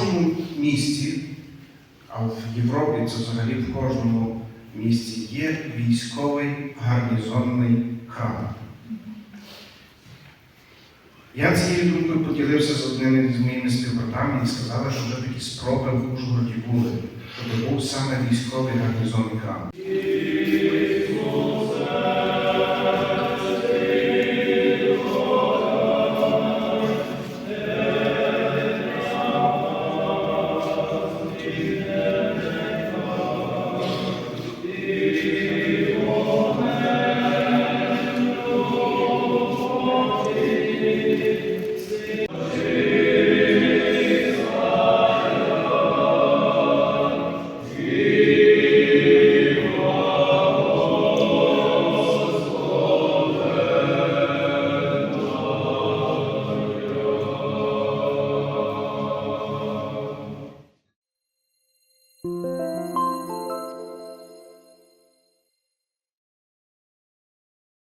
Кожному місті, а в Європі це взагалі в кожному місті є військовий гарнізонний храм. Я цією думкою поділився з одним з моїми співбратами і сказали, що вже такі спроби в Ужгороді були, щоб був саме військовий гарнізонний храм.